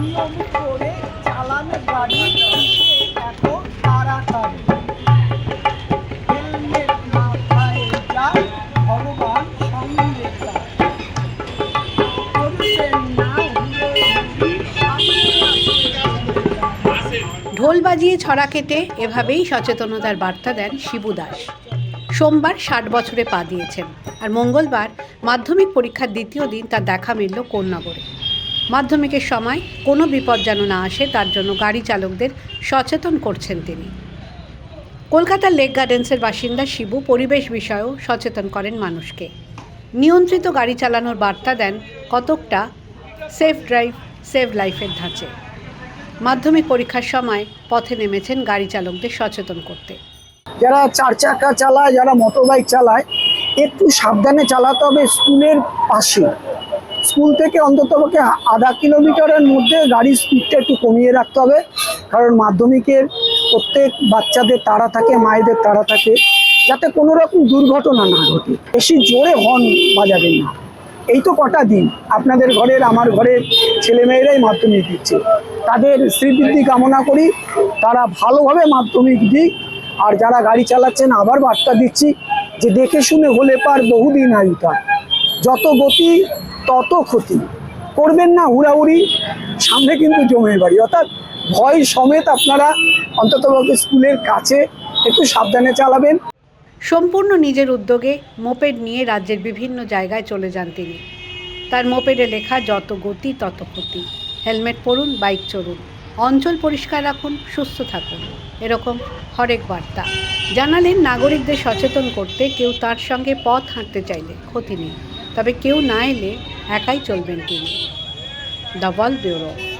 নিয়ম করে গাড়ি ঢোল বাজিয়ে ছড়া কেটে এভাবেই সচেতনতার বার্তা দেন শিবু দাস। সোমবার ষাট বছরে পা দিয়েছেন। আর মঙ্গলবার মাধ্যমিক পরীক্ষার দ্বিতীয় দিন তার দেখা মিলল কোন্নগরে মাধ্যমিকের সময় কোনো বিপদ যেন না আসে, তার জন্য গাড়ি চালকদের সচেতন করছেন তিনি। কলকাতার লেক গার্ডেন্সের বাসিন্দা শিবু পরিবেশ বিষয়েও সচেতন করেন মানুষকে। নিয়ন্ত্রিত গাড়ি চালানোর বার্তা দেন কতকটা সেফ ড্রাইভ, সেভ লাইফের ধাঁচে। মাধ্যমিক পরীক্ষার সময় পথে নেমেছেন গাড়ি চালকদের সচেতন করতে। যারা চার চাকা চালায়, যারা মোটর বাইক চালায়, একটু সাবধানে চালাতে হবে স্কুলের পাশে। স্কুল থেকে অন্ততপক্ষে আধা কিলোমিটারের মধ্যে গাড়ির স্পিডটা একটু কমিয়ে রাখতে হবে। কারণ মাধ্যমিকের প্রত্যেক বাচ্চাদের তাড়া থাকে, মায়েদের তাড়া থাকে, যাতে কোনো রকম দুর্ঘটনা না ঘটে। বেশি জোরে হর্ন বাজাবেন না। এই তো কটা দিন। আপনাদের ঘরের, আমার ঘরের ছেলেমেয়েরাই মাধ্যমিক দিচ্ছে। তাদের শ্রীবৃদ্ধি কামনা করি। তারা ভালোভাবে মাধ্যমিক দিক। আর যারা গাড়ি চালাচ্ছেন, আবার বার্তা দিচ্ছি যে দেখে শুনে হলে পার বহুদিন আয়ু তার যত গতি তত ক্ষতি। করবেন না হুড়াহুড়ি, সামনে কিন্তু জমের বাড়ি। অর্থাৎ ভয় সমেত আপনারা অন্তত স্কুলের কাছে একটু সাবধানে চালাবেন। সম্পূর্ণ নিজের উদ্যোগে মোপেড নিয়ে রাজ্যের বিভিন্ন জায়গায় চলে যান তিনি। তার মোপেডে লেখা, যত গতি, তত ক্ষতি। হেলমেট পরুন, বাইক চড়ুন। অঞ্চল পরিষ্কার রাখুন, সুস্থ থাকুন। এরকম হরেক বার্তা। জানালেন, নাগরিকদের সচেতন করতে কেউ তার সঙ্গে পথ হাঁটতে চাইলে ক্ষতি নেই। তবে কেউ না এলে একাই চলবেন তিনি। The wall bureau.